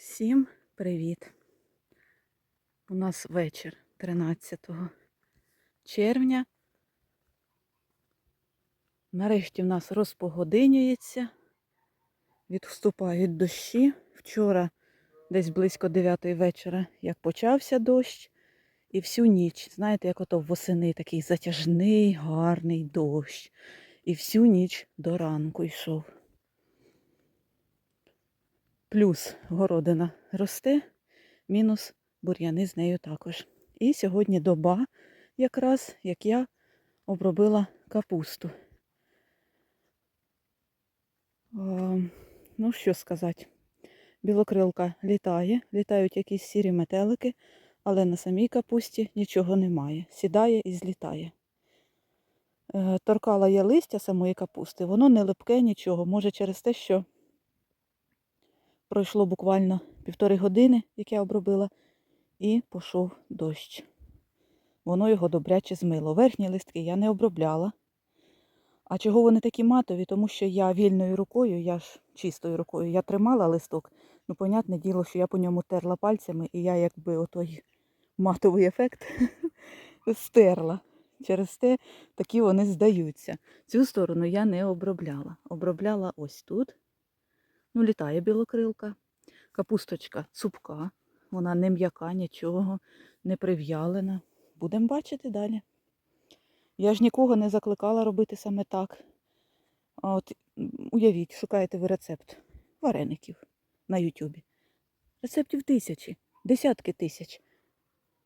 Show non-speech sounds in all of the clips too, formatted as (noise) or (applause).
Всім привіт! У нас вечір 13 червня. Нарешті в нас розпогодинюється, відступають дощі. Вчора, десь близько 9 вечора, як почався дощ, і всю ніч, знаєте, як ото восени такий затяжний, гарний дощ. І всю ніч до ранку йшов. Плюс городина росте, мінус бур'яни з нею також. І сьогодні доба, якраз як я обробила капусту. Ну, що сказати, білокрилка літає, літають якісь сірі метелики, але на самій капусті нічого немає. Сідає і злітає. Е, Торкала я листя самої капусти, воно не липке нічого. Може через те, що Пройшло буквально півтори години, як я обробила, і пішов дощ. Воно його добряче змило. Верхні листки я не обробляла. А чого вони такі матові? Тому що я вільною рукою, я ж чистою рукою, я тримала листок. Ну, понятне діло, що я по ньому терла пальцями, і я якби отой матовий ефект (laughs) стерла. Через те такі вони здаються. Цю сторону я не обробляла. Обробляла ось тут. Ну, літає білокрилка. Капусточка цупка. Вона не м'яка, нічого, не прив'ялена. Будемо бачити далі. Я ж нікого не закликала робити саме так. От уявіть, шукаєте ви рецепт вареників на Ютубі. Рецептів тисячі, десятки тисяч.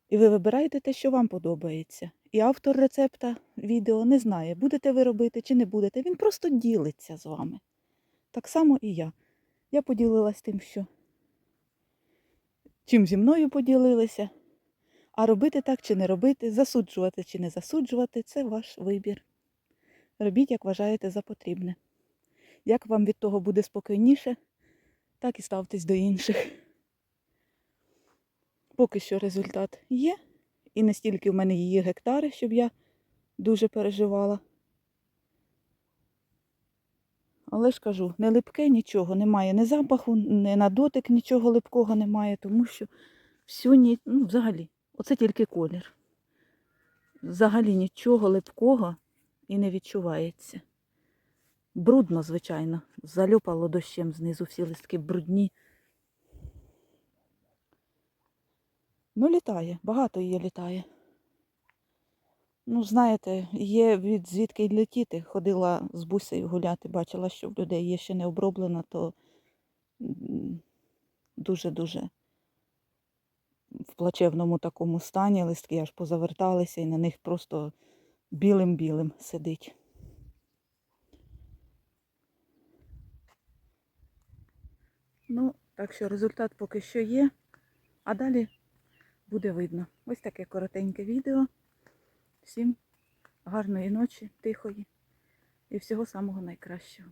І ви вибираєте те, що вам подобається. І автор рецепта відео не знає, будете ви робити чи не будете. Він просто ділиться з вами. Так само і я. Я поділилась тим, що чим зі мною поділилися. А робити так чи не робити, засуджувати чи не засуджувати це ваш вибір. Робіть, як вважаєте за потрібне. Як вам від того буде спокійніше, так і ставтесь до інших. Поки що результат є. І не стільки в мене її гектари, щоб я дуже переживала. Але ж кажу, не липке нічого, немає ні запаху, ні на дотик нічого липкого немає, тому що всю ні, ну, взагалі, оце тільки колір. Взагалі нічого липкого і не відчувається. Брудно, звичайно, залюпало дощем знизу всі листки брудні. Ну, літає, багато її літає. Ну, знаєте, є від звідки й летіти. Ходила з бусею гуляти, бачила, що в людей є ще не оброблена, то дуже-дуже в плачевному такому стані листки аж позаверталися і на них просто білим-білим сидить. Ну, так що результат поки що є, а далі буде видно. Ось таке коротеньке відео. Всім гарної ночі, тихої і всього самого найкращого.